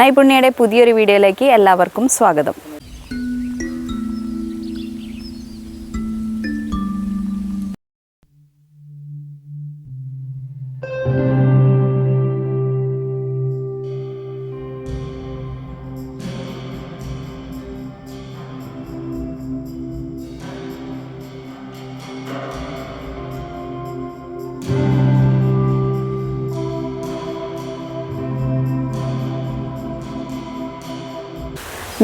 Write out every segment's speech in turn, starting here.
നൈപുണ്യയുടെ പുതിയൊരു വീഡിയോയിലേക്ക് എല്ലാവർക്കും സ്വാഗതം.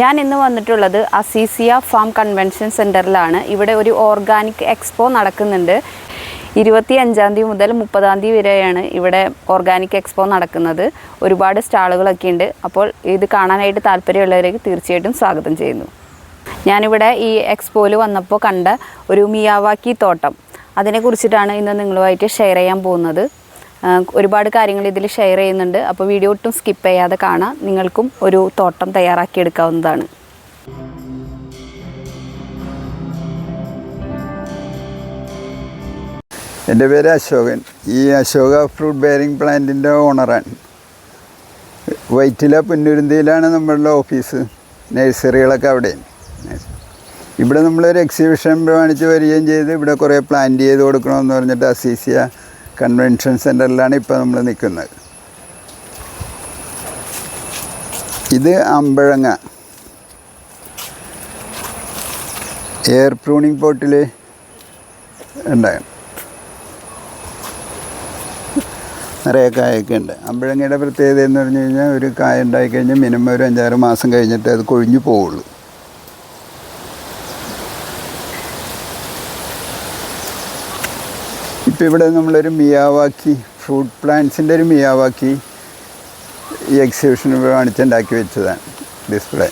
ഞാൻ ഇന്ന് വന്നിട്ടുള്ളത് അസീസിയ ഫാം കൺവെൻഷൻ സെന്ററിലാണ് ഇവിടെ ഒരു ഓർഗാനിക് എക്സ്പോ നടക്കുന്നുണ്ട്. ഇരുപത്തി അഞ്ചാം തീയതി മുതൽ മുപ്പതാം തീയതി വരെയാണ് ഇവിടെ ഓർഗാനിക് എക്സ്പോ നടക്കുന്നത്. ഒരുപാട് സ്റ്റാളുകളൊക്കെ ഉണ്ട്. അപ്പോൾ ഇത് കാണാനായിട്ട് താല്പര്യമുള്ളവരേക്ക് തീർച്ചയായിട്ടും സ്വാഗതം ചെയ്യുന്നു. ഞാനിവിടെ ഈ എക്സ്പോയിൽ വന്നപ്പോൾ കണ്ട ഒരു മിയാവാക്കി തോട്ടം. അതിനെക്കുറിച്ചിട്ടാണ് ഇന്ന് നിങ്ങളുമായിട്ട് ഷെയർ ചെയ്യാൻ പോകുന്നത്. ഒരുപാട് കാര്യങ്ങൾ ഇതിൽ ഷെയർ ചെയ്യുന്നുണ്ട്. അപ്പോൾ വീഡിയോ ഒട്ടും സ്കിപ്പ് ചെയ്യാതെ കാണാം. നിങ്ങൾക്കും ഒരു തോട്ടം തയ്യാറാക്കിയെടുക്കാവുന്നതാണ് എന്റെ പേര് അശോകൻ. ഈ അശോക ഫ്രൂട്ട് ബെയറിംഗ് പ്ലാന്റിന്റെ ഓണറാണ് വൈറ്റില പുന്നുരുന്തിയിലാണ് നമ്മളുടെ ഓഫീസ് നഴ്സറികളൊക്കെ അവിടെയാണ് ഇവിടെ നമ്മളൊരു എക്സിബിഷൻ പ്രമാണിച്ച് വരികയും ചെയ്ത് ഇവിടെ കുറേ പ്ലാന്റ് ചെയ്ത് കൊടുക്കണമെന്ന് പറഞ്ഞിട്ട് അസീസിയ കൺവെൻഷൻ സെന്ററിലാണ് ഇപ്പോൾ നമ്മൾ നിൽക്കുന്നത് ഇത് അമ്പഴങ്ങ. എയർ പ്രൂണിങ് പോട്ടിൽ ഉണ്ടാകും നിറയെ കായൊക്കെ ഉണ്ട്. അമ്പഴങ്ങയുടെ പ്രത്യേകത എന്ന് പറഞ്ഞു കഴിഞ്ഞാൽ ഒരു കായ ഉണ്ടായിക്കഴിഞ്ഞാൽ മിനിമം ഒരു അഞ്ചാറ് മാസം കഴിഞ്ഞിട്ട് അത് കൊഴിഞ്ഞു പോവുള്ളൂ. ഇപ്പം ഇവിടെ നമ്മളൊരു മിയാവാക്കി ഫ്രൂട്ട് പ്ലാന്റ്സിന്റെ ഒരു മിയാവാക്കി ഈ എക്സിബിഷൻ കാണിച്ചുണ്ടാക്കി വെച്ചതാണ് ഡിസ്പ്ലേ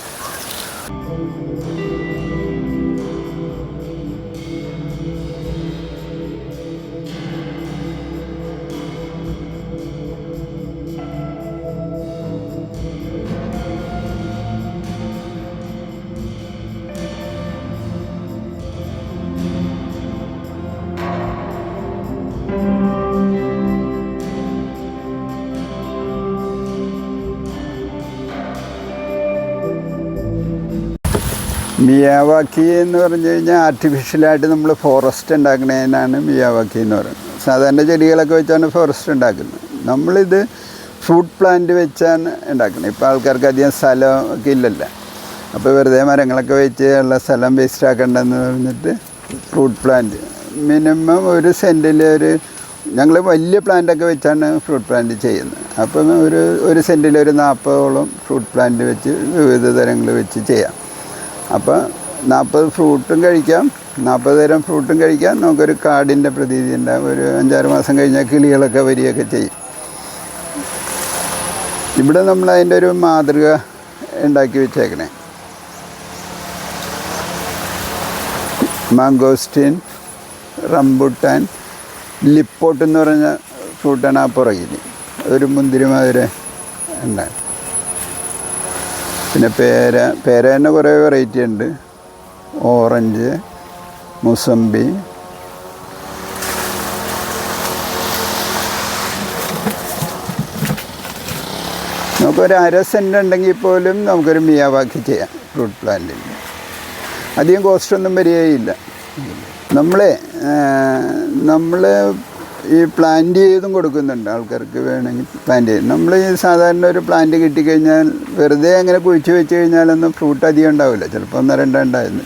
മിയാവാക്കി എന്ന് പറഞ്ഞു കഴിഞ്ഞാൽ ആർട്ടിഫിഷ്യലായിട്ട് നമ്മൾ ഫോറസ്റ്റ് ഉണ്ടാക്കുന്നതിനാണ് മിയാവാക്കി എന്ന് പറയുന്നത്. സാധാരണ ചെടികളൊക്കെ വെച്ചാണ് ഫോറസ്റ്റ് ഉണ്ടാക്കുന്നത്. നമ്മളിത് ഫ്രൂട്ട് പ്ലാന്റ് വെച്ചാണ് ഉണ്ടാക്കുന്നത്. ഇപ്പോൾ ആൾക്കാർക്ക് അധികം സ്ഥലമൊക്കെ ഇല്ലല്ലോ. അപ്പോൾ വെറുതെ മരങ്ങളൊക്കെ വെച്ച് ഉള്ള സ്ഥലം വേസ്റ്റ് ആക്കണ്ടെന്ന് പറഞ്ഞിട്ട് ഫ്രൂട്ട് പ്ലാന്റ് മിനിമം ഒരു സെന്റിൽ ഒരു ഞങ്ങൾ വലിയ പ്ലാന്റൊക്കെ വെച്ചാണ് ഫ്രൂട്ട് പ്ലാന്റ് ചെയ്യുന്നത്. അപ്പം ഒരു ഒരു സെന്റിൽ ഒരു നാൽപ്പതോളം ഫ്രൂട്ട് പ്ലാന്റ് വെച്ച് വിവിധ തരങ്ങൾ വെച്ച് ചെയ്യാം. അപ്പോൾ നാൽപ്പത് ഫ്രൂട്ടും കഴിക്കാം. നാൽപ്പത് തരം ഫ്രൂട്ടും കഴിക്കാം. നമുക്കൊരു കാടിന്റെ പ്രതീതി ഉണ്ടാകും ഒരു അഞ്ചാറ് മാസം കഴിഞ്ഞാൽ കിളികളൊക്കെ വരികയൊക്കെ ചെയ്യും. ഇവിടെ നമ്മൾ അതിന്റെ ഒരു മാതൃക ഉണ്ടാക്കി വെച്ചേക്കണേ. മാങ്കോസ്റ്റീൻ റംബുട്ടാൻ ലിപ്പോട്ട് എന്ന് പറഞ്ഞ ഫ്രൂട്ടാണ് ആ പുറകിൽ ഒരു മുന്തിരി മാതിരി ഉണ്ടാകും പിന്നെ പേര പേര തന്നെ കുറേ വെറൈറ്റി ഉണ്ട്. ഓറഞ്ച് മുസമ്പി. നമുക്കൊരു അര സെന്റ് ഉണ്ടെങ്കിൽ പോലും നമുക്കൊരു മിയാവാക്കി ചെയ്യാം ഫ്രൂട്ട് പ്ലാന്റിൽ അധികം കോസ്റ്റൊന്നും വരികയില്ല. നമ്മളെ നമ്മൾ ഈ പ്ലാന്റ് ചെയ്തും കൊടുക്കുന്നുണ്ട്. ആൾക്കാർക്ക് വേണമെങ്കിൽ പ്ലാന്റ് ചെയ്യും. നമ്മൾ ഈ സാധാരണ ഒരു പ്ലാന്റ് കിട്ടിക്കഴിഞ്ഞാൽ വെറുതെ അങ്ങനെ കുഴിച്ച് വെച്ച് കഴിഞ്ഞാലൊന്നും ഫ്രൂട്ട് അധികം ഉണ്ടാവില്ല. ചിലപ്പോൾ ഒന്നോ രണ്ടോ ഉണ്ടായിരുന്നു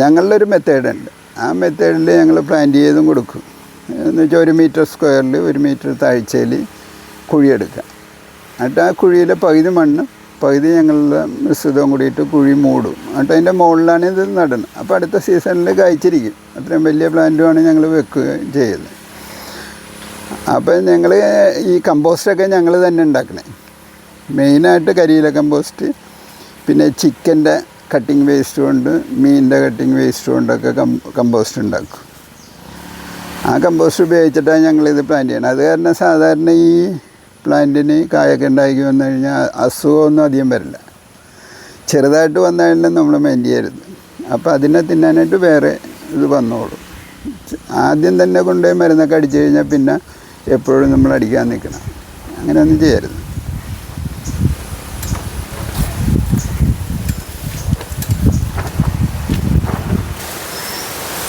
ഞങ്ങളുടെ ഒരു മെത്തേഡുണ്ട് ആ മെത്തേഡിൽ ഞങ്ങൾ പ്ലാന്റ് ചെയ്തും കൊടുക്കും. എന്ന് വെച്ചാൽ ഒരു മീറ്റർ സ്ക്വയറിൽ ഒരു മീറ്റർ താഴ്ചയിൽ കുഴിയെടുക്കുക എന്നിട്ട് ആ കുഴിയിലെ പകുതി മണ്ണ് പകുതി ഞങ്ങളുടെ മിശ്രിതവും കൂടിയിട്ട് കുഴി മൂടും. എന്നിട്ട് അതിന്റെ മുകളിലാണ് ഇത് നടുന്നത് അപ്പോൾ അടുത്ത സീസണിൽ കായ്ച്ചിരിക്കും. അത്രയും വലിയ പ്ലാന്റുമാണ് ഞങ്ങൾ വെക്കുകയും ചെയ്യുന്നത് അപ്പോൾ ഞങ്ങൾ ഈ കമ്പോസ്റ്റൊക്കെ ഞങ്ങൾ തന്നെ ഉണ്ടാക്കണേ. മെയിനായിട്ട് കരിയില കമ്പോസ്റ്റ് പിന്നെ ചിക്കന്റെ കട്ടിങ് വേസ്റ്റ് കൊണ്ട് മീനിന്റെ കട്ടിങ് വേസ്റ്റ് കൊണ്ടൊക്കെ കമ്പോസ്റ്റ് ഉണ്ടാക്കും. ആ കമ്പോസ്റ്റ് ഉപയോഗിച്ചിട്ടാണ് ഞങ്ങളിത് പ്ലാന്റ് ചെയ്യണം. അത് കാരണം സാധാരണ ഈ പ്ലാന്റിന് കായൊക്കെ ഉണ്ടാക്കി വന്നു കഴിഞ്ഞാൽ അസുഖമൊന്നും അധികം വരില്ല. ചെറുതായിട്ട് വന്നാലും നമ്മൾ മെയിൻ ചെയ്യരുത്. അപ്പോൾ അതിനെ തിന്നാനായിട്ട് വേറെ ഇത് വന്നോളും. ആദ്യം തന്നെ കൊണ്ടുപോയി മരുന്നൊക്കെ അടിച്ചു കഴിഞ്ഞാൽ പിന്നെ എപ്പോഴും നമ്മൾ അടിക്കാൻ നിൽക്കണം. അങ്ങനെയൊന്നും ചെയ്യരുത്.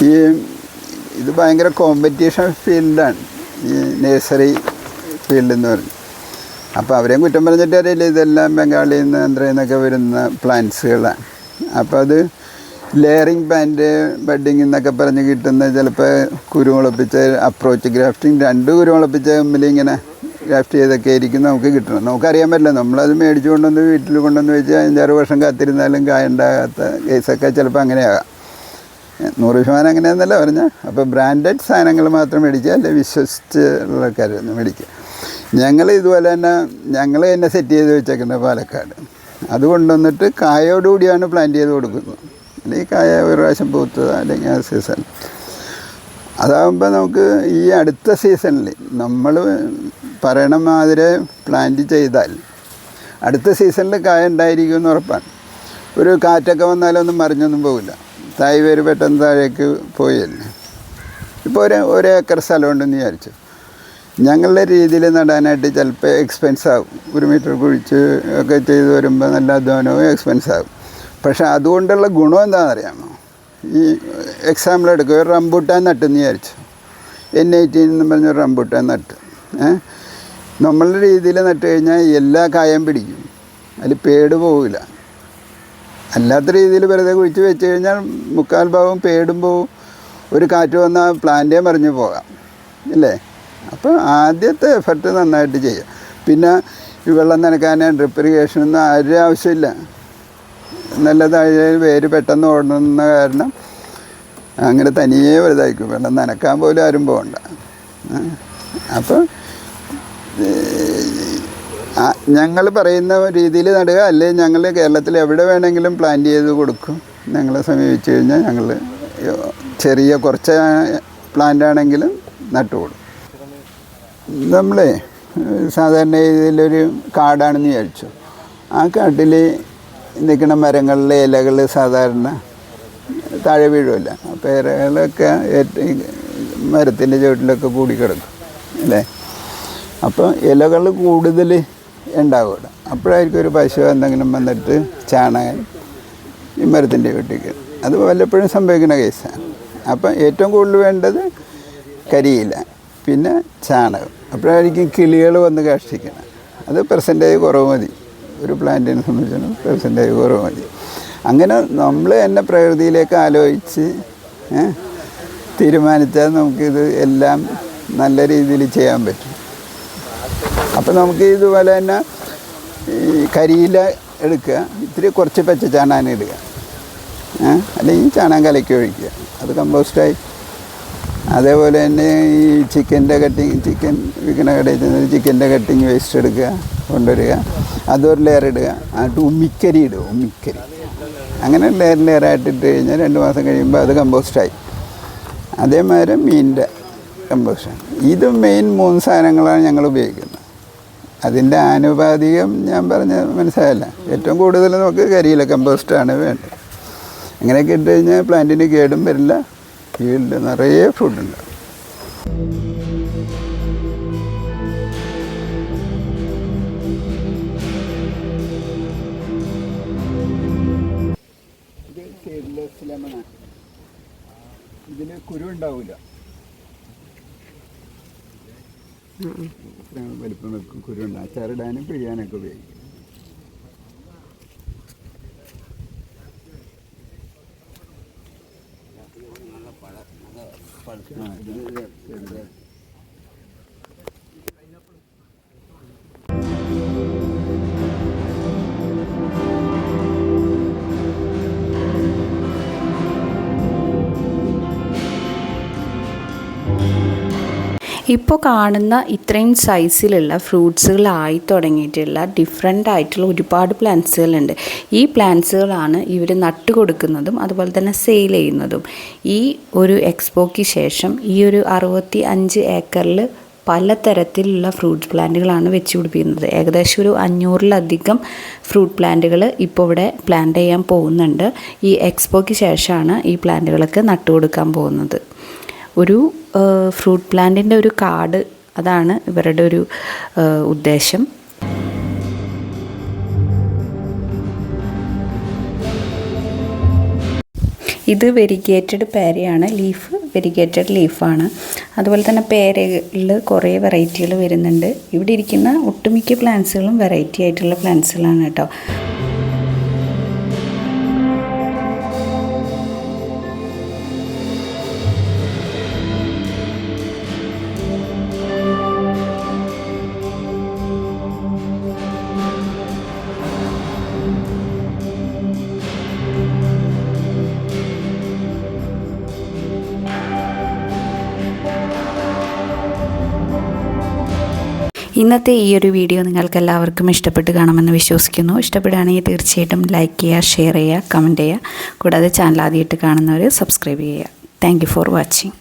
ഈ ഇത് ഭയങ്കര കോമ്പറ്റീഷൻ ഫീൽഡാണ് ഈ നേഴ്സറി ഫീൽഡ് എന്ന് അപ്പോൾ അവരെയും കുറ്റം പറഞ്ഞിട്ട് അറിയില്ല ഇതെല്ലാം ബംഗാളിൽ നിന്ന് ആന്ധ്രയിൽ നിന്നൊക്കെ വരുന്ന പ്ലാന്റ്സുകളാണ് അപ്പോൾ അത് ലെയറിങ് പാന്റ് ബെഡിങ് എന്നൊക്കെ പറഞ്ഞ് കിട്ടുന്ന ചിലപ്പോൾ കുരുമുളപ്പിച്ച അപ്രോച്ച് ഗ്രാഫ്റ്റിംഗ് രണ്ട് കുരുമുളപ്പിച്ച തമ്മിൽ ഇങ്ങനെ ഗ്രാഫ്റ്റ് ചെയ്തൊക്കെ ആയിരിക്കും നമുക്ക് കിട്ടണം. നമുക്കറിയാൻ പറ്റില്ല. നമ്മളത് മേടിച്ചു കൊണ്ടുവന്ന് വീട്ടിൽ കൊണ്ടുവന്ന് വെച്ച് അഞ്ചാറ് വർഷം കാത്തിരുന്നാലും കായ ഉണ്ടാകാത്ത കേസൊക്കെ ചിലപ്പോൾ അങ്ങനെയാകാം. നൂറ് ശതമാനം അങ്ങനെയാണെന്നല്ല പറഞ്ഞാൽ അപ്പോൾ ബ്രാൻഡഡ് സാധനങ്ങൾ മാത്രം മേടിക്കുക അല്ലെങ്കിൽ വിശ്വസിച്ചുള്ള കാര്യം മേടിക്കുക. ഞങ്ങൾ ഇതുപോലെ തന്നെ ഞങ്ങൾ തന്നെ സെറ്റ് ചെയ്ത് വെച്ചേക്കുന്നത് പാലക്കാട്. അത് കൊണ്ടുവന്നിട്ട് കായോടുകൂടിയാണ് പ്ലാന്റ് ചെയ്ത് കൊടുക്കുന്നത്. അല്ലെങ്കിൽ കായ ഒരു പ്രാവശ്യം പൂത്തത് അല്ലെങ്കിൽ ആ സീസൺ അതാകുമ്പോൾ നമുക്ക് ഈ അടുത്ത സീസണിൽ നമ്മൾ പറയണ മാതിരി പ്ലാന്റ് ചെയ്താൽ അടുത്ത സീസണിൽ കായ ഉണ്ടായിരിക്കും എന്ന് ഉറപ്പാണ്. ഒരു കാറ്റൊക്കെ വന്നാലൊന്നും മറിഞ്ഞൊന്നും പോകില്ല തായ് വേര് പെട്ടെന്ന് താഴേക്ക് പോയല്ലേ. ഇപ്പോൾ ഒരു ഒരു ഏക്കർ സ്ഥലമുണ്ടെന്ന് വിചാരിച്ചു. ഞങ്ങളുടെ രീതിയിൽ നടാനായിട്ട് ചിലപ്പോൾ എക്സ്പെൻസ് ആകും ഒരു മീറ്റർ കുഴിച്ച് ഒക്കെ ചെയ്ത് വരുമ്പോൾ നല്ല അധ്വാനവും എക്സ്പെൻസ് ആകും പക്ഷേ അതുകൊണ്ടുള്ള ഗുണം എന്താണെന്നറിയാമോ? ഈ എക്സാമ്പിൾ എടുക്കുക ഒരു റംബൂട്ടാൻ നട്ടെന്ന് വിചാരിച്ചു. എൻ ഐ ടി എന്ന് പറഞ്ഞൊരു റംബൂട്ടാൻ നട്ട്. നമ്മളുടെ രീതിയിൽ നട്ട് കഴിഞ്ഞാൽ എല്ലാ കായം പിടിക്കും. അതിൽ പേട് പോവില്ല. അല്ലാത്ത രീതിയിൽ വെറുതെ കുഴിച്ച് വെച്ച് കഴിഞ്ഞാൽ മുക്കാൽ ഭാഗം പേടും പോവും. ഒരു കാറ്റ് വന്നാൽ പ്ലാന്റേ മറിഞ്ഞു പോകാം. ഇല്ലേ? അപ്പോൾ ആദ്യത്തെ എഫർട്ട് നന്നായിട്ട് ചെയ്യുക. പിന്നെ ഈ വെള്ളം നനക്കാനും ഡ്രിപ്പ് ഇറിഗേഷനൊന്നും ആരും ആവശ്യമില്ല. നല്ല താഴെ വേര് പെട്ടെന്ന് ഓടുന്ന കാരണം അങ്ങനെ തനിയെ വലുതായിരിക്കും വെള്ളം നനക്കാൻ പോലും ആരും പോകണ്ട അപ്പോൾ ഞങ്ങൾ പറയുന്ന രീതിയിൽ നടുക. അല്ലെങ്കിൽ ഞങ്ങൾ കേരളത്തിൽ എവിടെ വേണമെങ്കിലും പ്ലാൻ ചെയ്ത് കൊടുക്കും. ഞങ്ങളെ സമീപിച്ച് കഴിഞ്ഞാൽ ഞങ്ങൾ ചെറിയ കുറച്ച് പ്ലാന്റ് ആണെങ്കിലും നട്ടു കൊടുക്കും. നമ്മളെ സാധാരണ ഇതിലൊരു കാടാണെന്ന് വിചാരിച്ചു. ആ കാട്ടിൽ നിൽക്കുന്ന മരങ്ങളിലെ ഇലകൾ സാധാരണ താഴെ വീഴുമല്ല അപ്പോൾ ഇലകളൊക്കെ മരത്തിന്റെ ചുവട്ടിലൊക്കെ കൂടി കിടക്കും അല്ലേ? അപ്പോൾ ഇലകൾ കൂടുതൽ ഉണ്ടാവുക അപ്പോഴായിരിക്കും ഒരു പശു എന്തെങ്കിലും വന്നിട്ട് ചാണകം ഈ മരത്തിന്റെ വീട്ടിലേക്ക് അത് വല്ലപ്പോഴും സംഭവിക്കുന്ന കേസാണ്. അപ്പം ഏറ്റവും കൂടുതൽ വേണ്ടത് കരിയില പിന്നെ ചാണകം. അപ്പോഴായിരിക്കും കിളികൾ വന്ന് കാഷ്ടിക്കണം. അത് പെർസെന്റേജ് കുറവ് മതി. ഒരു പ്ലാന്റിനെ സംബന്ധിച്ചിടത്തോളം പെർസെന്റേജ് കുറവ് മതി. അങ്ങനെ നമ്മൾ തന്നെ പ്രകൃതിയിലേക്ക് ആലോചിച്ച് തീരുമാനിച്ചാൽ നമുക്കിത് എല്ലാം നല്ല രീതിയിൽ ചെയ്യാൻ പറ്റും. അപ്പോൾ നമുക്ക് ഇതുപോലെ തന്നെ ഈ കരിയില എടുക്കുക ഇത്തിരി കുറച്ച് പച്ച ചാണാൻ ഇടുക? അല്ലെങ്കിൽ ചാണകം കലക്കി ഒഴിക്കുക. അത് കമ്പോസ്റ്റായി അതേപോലെ തന്നെ ഈ ചിക്കന്റെ കട്ടിങ് ചിക്കൻ വിൽക്കുന്ന കടയിൽ ചെന്ന് ചിക്കന്റെ കട്ടിങ് വേസ്റ്റ് എടുക്കുക. കൊണ്ടുവരിക. അതൊരു ലെയർ ഇടുക. എന്നിട്ട് ഉമ്മിക്കരി ഇടുക ഉമ്മിക്കരി അങ്ങനെ ലെയർ ലെയറായിട്ട് ഇട്ട് കഴിഞ്ഞാൽ രണ്ട് മാസം കഴിയുമ്പോൾ അത് കമ്പോസ്റ്റായി അതേമാതിരി മീനിന്റെ കമ്പോസ്റ്റാണ് ഇത് മെയിൻ മൂന്ന് സാധനങ്ങളാണ് ഞങ്ങൾ ഉപയോഗിക്കുന്നത്. അതിന്റെ ആനുപാതികം ഞാൻ പറഞ്ഞ മനസ്സിലായല്ല. ഏറ്റവും കൂടുതൽ നമുക്ക് കരിയില കമ്പോസ്റ്റാണ് വേണ്ടത്. അങ്ങനെയൊക്കെ ഇട്ട് കഴിഞ്ഞാൽ പ്ലാന്റിന് കേടും വരില്ല. ഫീൽഡ് നിറയെ ഫുഡുണ്ട് ഇതിന് കുരു ഉണ്ടാവില്ല വലിപ്പം വെക്കും കുരുണ്ട് അച്ചാറിടാനും പിഴിയാനൊക്കെ ഉപയോഗിക്കും. ആ, ഇത് ഇപ്പോൾ കാണുന്ന ഇത്രയും സൈസിലുള്ള ഫ്രൂട്ട്സുകളായി തുടങ്ങിയിട്ടുള്ള ഡിഫറെന്റ് ആയിട്ടുള്ള ഒരുപാട് പ്ലാന്റ്സുകളുണ്ട് ഈ പ്ലാന്റ്സുകളാണ് ഇവർ നട്ടു കൊടുക്കുന്നതും അതുപോലെ തന്നെ സെയിൽ ചെയ്യുന്നതും. ഈ ഒരു എക്സ്പോയ്ക്ക് ശേഷം ഈ ഒരു അറുപത്തി അഞ്ച് ഏക്കറിൽ പലതരത്തിലുള്ള ഫ്രൂട്ട് പ്ലാന്റുകളാണ് വെച്ച് പിടിപ്പിക്കുന്നത്. ഏകദേശം ഒരു അഞ്ഞൂറിലധികം ഫ്രൂട്ട് പ്ലാന്റുകൾ ഇപ്പോൾ ഇവിടെ പ്ലാന്റ് ചെയ്യാൻ പോകുന്നുണ്ട്. ഈ എക്സ്പോയ്ക്ക് ശേഷമാണ് ഈ പ്ലാന്റുകളൊക്കെ നട്ടു കൊടുക്കാൻ പോകുന്നത്. ഒരു ഫ്രൂട്ട് പ്ലാന്റിന്റെ ഒരു കാർഡ് അതാണ് ഇവരുടെ ഒരു ഉദ്ദേശം. ഇത് വെരിഗേറ്റഡ് പേരയാണ് ലീഫ് വെരിഗേറ്റഡ് ലീഫാണ്. അതുപോലെ തന്നെ പേരയിൽ കുറേ വെറൈറ്റികൾ വരുന്നുണ്ട്. ഇവിടെ ഇരിക്കുന്ന ഒട്ടുമിക്ക പ്ലാന്റ്സുകളും വെറൈറ്റി ആയിട്ടുള്ള പ്ലാന്റ്സുകളാണ് കേട്ടോ. ഇന്നത്തെ ഈ ഒരു വീഡിയോ നിങ്ങൾക്ക് എല്ലാവർക്കും ഇഷ്ടപ്പെട്ട് കാണുമെന്ന് വിശ്വസിക്കുന്നു. ഇഷ്ടപ്പെടുകയാണെങ്കിൽ തീർച്ചയായിട്ടും ലൈക്ക് ചെയ്യുക ഷെയർ ചെയ്യുക കമന്റ് ചെയ്യുക. കൂടാതെ ചാനൽ ആദ്യമായിട്ട് കാണുന്നവർ സബ്സ്ക്രൈബ് ചെയ്യുക. Thank for watching